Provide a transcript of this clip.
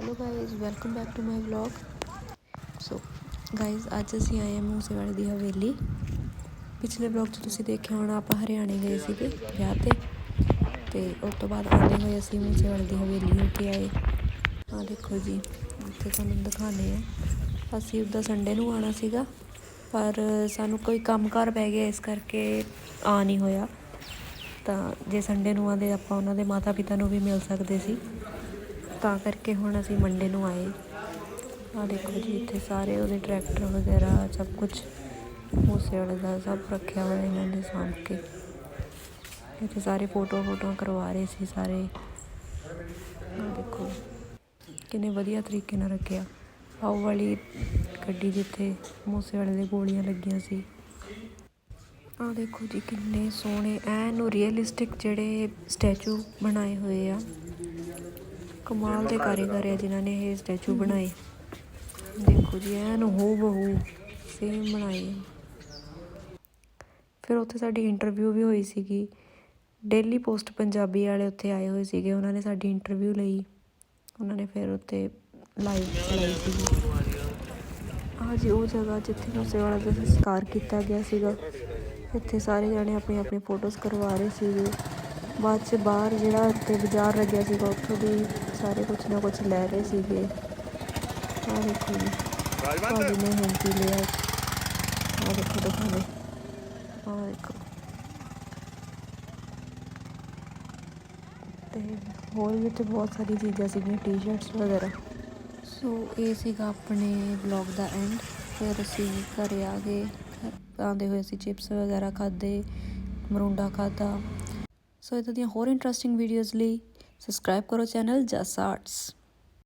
Hello guys welcome back to my vlog so guys ਅੱਜ ਅਸੀਂ ਆਏ ਹਾਂ ਮੂਸੇਵਾਲੇ ਦੀ ਹਵੇਲੀ। ਪਿਛਲੇ ਵਲੌਗ 'ਚ ਤੁਸੀਂ ਦੇਖਿਆ ਹੋਣਾ, ਆਪਾਂ ਹਰਿਆਣੇ ਗਏ ਸੀਗੇ ਵਿਆਹ ਤੇ। ਤੇ ਉਸ ਤੋਂ ਬਾਅਦ ਆਉਂਦੇ ਹੋਏ ਅਸੀਂ ਮੂਸੇਵਾਲੇ ਦੀ ਹਵੇਲੀ ਹੋ ਕੇ ਆਏ। ਆਹ ਦੇਖੋ ਜੀ ਇੱਥੇ ਤੁਹਾਨੂੰ ਦਿਖਾਉਂਦੇ ਆ ਅਸੀਂ ਉੱਦਾਂ ਸੰਡੇ ਨੂੰ ਆਉਣਾ ਸੀਗਾ, ਪਰ ਸਾਨੂੰ ਕੋਈ ਕੰਮਕਾਰ ਪੈ ਗਿਆ, ਇਸ ਕਰਕੇ ਆ ਨਹੀਂ ਹੋਇਆ। ਤਾਂ ਜੇ ਸੰਡੇ ਨੂੰ ਆਉਂਦੇ, ਆਪਾਂ ਉਹਨਾਂ ਦੇ ਮਾਤਾ ਪਿਤਾ ਨੂੰ ਵੀ ਮਿਲ ਸਕਦੇ ਸੀ। ਤਾਂ ਕਰਕੇ ਹੁਣ ਅਸੀਂ ਮੰਡੇ ਨੂੰ ਆਏ। ਆ ਦੇਖੋ ਜੀ, ਇੱਥੇ ਸਾਰੇ ਉਹਦੇ ਟਰੈਕਟਰ ਵਗੈਰਾ, ਸਭ ਕੁਝ ਮੂਸੇ ਵਾਲੇ ਦਾ ਸਭ ਰੱਖਿਆ ਹੋਇਆ ਇਹਨਾਂ ਨੇ ਸਾਂਭ ਕੇ। ਇੱਥੇ ਸਾਰੇ ਫੋਟੋ ਫੋਟੋ ਕਰਵਾ ਰਹੇ ਸੀ ਸਾਰੇ। ਆ ਦੇਖੋ, ਕਿੰਨੇ ਵਧੀਆ ਤਰੀਕੇ ਨਾਲ ਰੱਖਿਆ। ਆਓ ਵਾਲੀ ਗੱਡੀ ਜਿੱਥੇ ਮੂਸੇ ਵਾਲੇ ਦੇ ਗੋਲੀਆਂ ਲੱਗੀਆਂ ਸੀ। ਆ ਦੇਖੋ ਜੀ, ਕਿੰਨੇ ਸੋਹਣੇ, ਐਨ ਰੀਅਲਿਸਟਿਕ ਜਿਹੜੇ ਸਟੈਚੂ ਬਣਾਏ ਹੋਏ ਆ। ਕਮਾਲ ਦੇ ਕਾਰੀਗਰ ਆ ਜਿਨ੍ਹਾਂ ਨੇ ਇਹ ਸਟੈਚੂ ਬਣਾਏ। ਦੇਖੋ ਜੀ ਐਨ ਹੂ ਬਹੂ ਸੇਮ ਬਣਾਏ। ਫਿਰ ਉੱਥੇ ਸਾਡੀ ਇੰਟਰਵਿਊ ਵੀ ਹੋਈ ਸੀਗੀ। ਡੇਲੀ ਪੋਸਟ ਪੰਜਾਬੀ ਵਾਲੇ ਉੱਥੇ ਆਏ ਹੋਏ ਸੀਗੇ। ਉਹਨਾਂ ਨੇ ਸਾਡੀ ਇੰਟਰਵਿਊ ਲਈ। ਉਹਨਾਂ ਨੇ ਫਿਰ ਉੱਤੇ ਲਾਈਵ ਚਲਾਈ ਸੀਗੀ। ਆਹ ਜੀ ਉਹ ਜਗ੍ਹਾ ਜਿੱਥੇ ਮੂਸੇਵਾਲਾ ਦਾ ਸੰਸਕਾਰ ਕੀਤਾ ਗਿਆ ਸੀਗਾ। ਇੱਥੇ ਸਾਰੇ ਜਣੇ ਆਪਣੀ ਆਪਣੀ ਫੋਟੋਜ਼ ਕਰਵਾ ਰਹੇ ਸੀਗੇ। ਬਾਅਦ ਚ ਬਾਹਰ ਜਿਹੜਾ ਉੱਤੇ ਬਾਜ਼ਾਰ ਲੱਗਿਆ ਸੀਗਾ ਉੱਥੋਂ ਦੀ ਸਾਰੇ ਕੁਛ ਨਾ ਕੁਛ ਲੈ ਰਹੇ ਸੀਗੇ। ਆਹ ਦੇਖੋ ਜੀ। ਭਾਜੀ ਨੇ ਹੁਣ ਪੀ ਲਿਆ? ਆਹ ਦੇਖੋ ਦਿਖਾਵੇ ਆਹ ਦੇਖੋ। ਤੇ ਹੋਰ ਵੀ ਤੇ ਬਹੁਤ ਸਾਰੀ ਚੀਜ਼ਾਂ ਸੀਗੀਆਂ ਟੀ-ਸ਼ਰਟਸ ਵਗੈਰਾ। ਸੋ ਇਹ ਸੀਗਾ ਆਪਣੇ ਵਲੌਗ ਦਾ ਐਂਡ ਫਿਰ ਅਸੀਂ ਘਰੇ ਆ ਗਏ। ਆਉਂਦੇ ਹੋਏ ਅਸੀਂ ਚਿਪਸ ਵਗੈਰਾ ਖਾਦੇ ਮਰੂੰਡਾ ਖਾਦਾ ਸੋ ਇਦਾਂ ਦੀਆਂ ਹੋਰ ਇੰਟਰਸਟਿੰਗ ਵੀਡੀਓਜ਼ ਲਈ ਸਬਸਕ੍ਰਾਈਬ ਕਰੋ ਚੈਨਲ ਜਸ ਆਰਟਸ